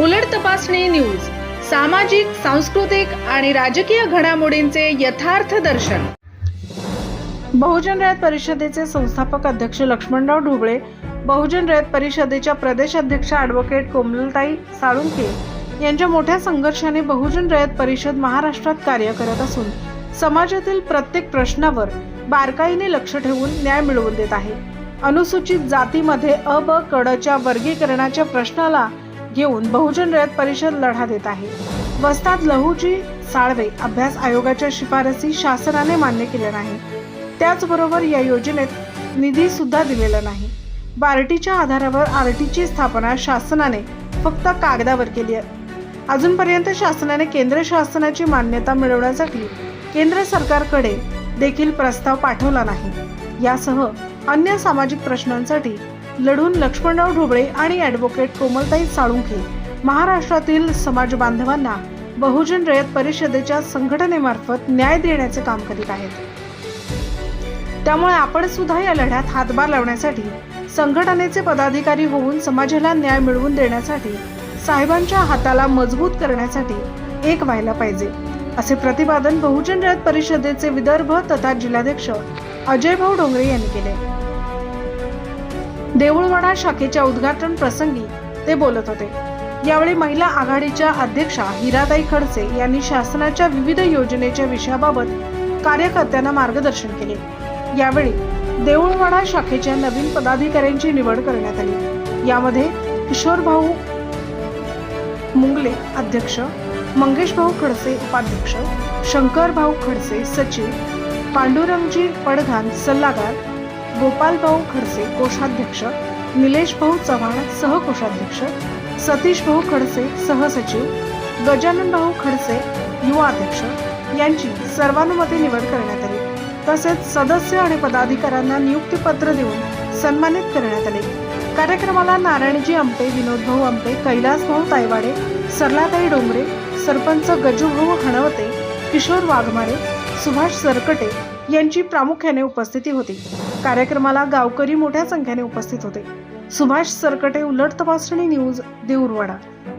उलट तपासणी न्यूज सामाजिक सांस्कृतिक आणि राजकीय घडामोडींचे यथार्थ दर्शन. बहुजन रयत परिषदेचे संस्थापक अध्यक्ष लक्ष्मणराव ढोबळे बहुजन रयत परिषदेच्या प्रदेश अध्यक्ष ॲडव्होकेट कोमलताई साळुंके यांच्या मोठ्या संघर्षाने बहुजन रयत परिषद महाराष्ट्रात कार्य करत असून समाजातील प्रत्येक प्रश्नावर बारकाईने लक्ष ठेवून न्याय मिळवून देत आहे. अनुसूचित जातीमध्ये अ ब कडच्या वर्गीकरणाच्या प्रश्नाला घेऊन बहुजन रयत परिषद लढा देत आहे. वस्ताद लहूजी साळवे अभ्यास आयोगाच्या शिफारसी शासनाने मान्य केल्या नाही त्याचबरोबर या योजनेत निधी सुद्धा दिलेला नाही. बार्टीच्या आधारावर आरटीची स्थापना शासनाने फक्त कागदावर केली आहे. अजूनपर्यंत शासनाने केंद्र शासनाची मान्यता मिळवण्यासाठी केंद्र सरकारकडे देखील प्रस्ताव पाठवला नाही. यासह अन्य सामाजिक प्रश्नांसाठी लढून लक्ष्मणराव ढोबळे आणि ॲडव्होकेट कोमलताई साळुंखे महाराष्ट्रातील समाज बांधवांना बहुजन रयत परिषदेच्या संघटनेमार्फत न्याय देण्याचे काम करीत आहेत. त्यामुळे आपण सुद्धा या लढ्यात हातभार लावण्यासाठी संघटनेचे पदाधिकारी होऊन समाजाला न्याय मिळवून देण्यासाठी साहेबांच्या हाताला मजबूत करण्यासाठी एक व्हायला पाहिजे असे प्रतिपादन बहुजन रयत परिषदेचे विदर्भ तथा जिल्हाध्यक्ष अजय भाऊ डोंगरे यांनी केले. देऊळवाडा शाखेच्या उद्घाटन प्रसंगी ते बोलत होते. यावेळी महिला आघाडीच्या अध्यक्षा हिराताई खडसे यांनी शासनाच्या विविध योजनेच्या विषयाबाबत कार्यकर्त्यांना मार्गदर्शन केले. यावेळी देऊळवाडा शाखेच्या नवीन पदाधिकाऱ्यांची निवड करण्यात आली. यामध्ये किशोर भाऊ मुंगले अध्यक्ष मंगेश भाऊ खडसे उपाध्यक्ष शंकर भाऊ खडसे सचिव पांडुरंगजी पडघान सल्लागार गोपालभाऊ खडसे कोषाध्यक्ष निलेश भाऊ चव्हाण सहकोषाध्यक्ष सतीश भाऊ खडसे सहसचिव गजानन भाऊ खडसे युवा अध्यक्ष यांची सर्वानुमते निवड करण्यात आली. तसेच सदस्य आणि पदाधिकाऱ्यांना नियुक्तीपत्र देऊन सन्मानित करण्यात आले. कार्यक्रमाला नारायणजी आमटे विनोद भाऊ कैलासभाऊ कैलास भाऊ तायवाडे सरलाताई डोंगरे सरपंच गजूभाऊ हणवते किशोर वाघमारे सुभाष सरकटे यांची प्रामुख्याने उपस्थिती होती. कार्यक्रमाला गावकरी मोठ्या संख्येने उपस्थित होते. सुभाष सरकटे उलट तपासणी न्यूज देऊरवाडा.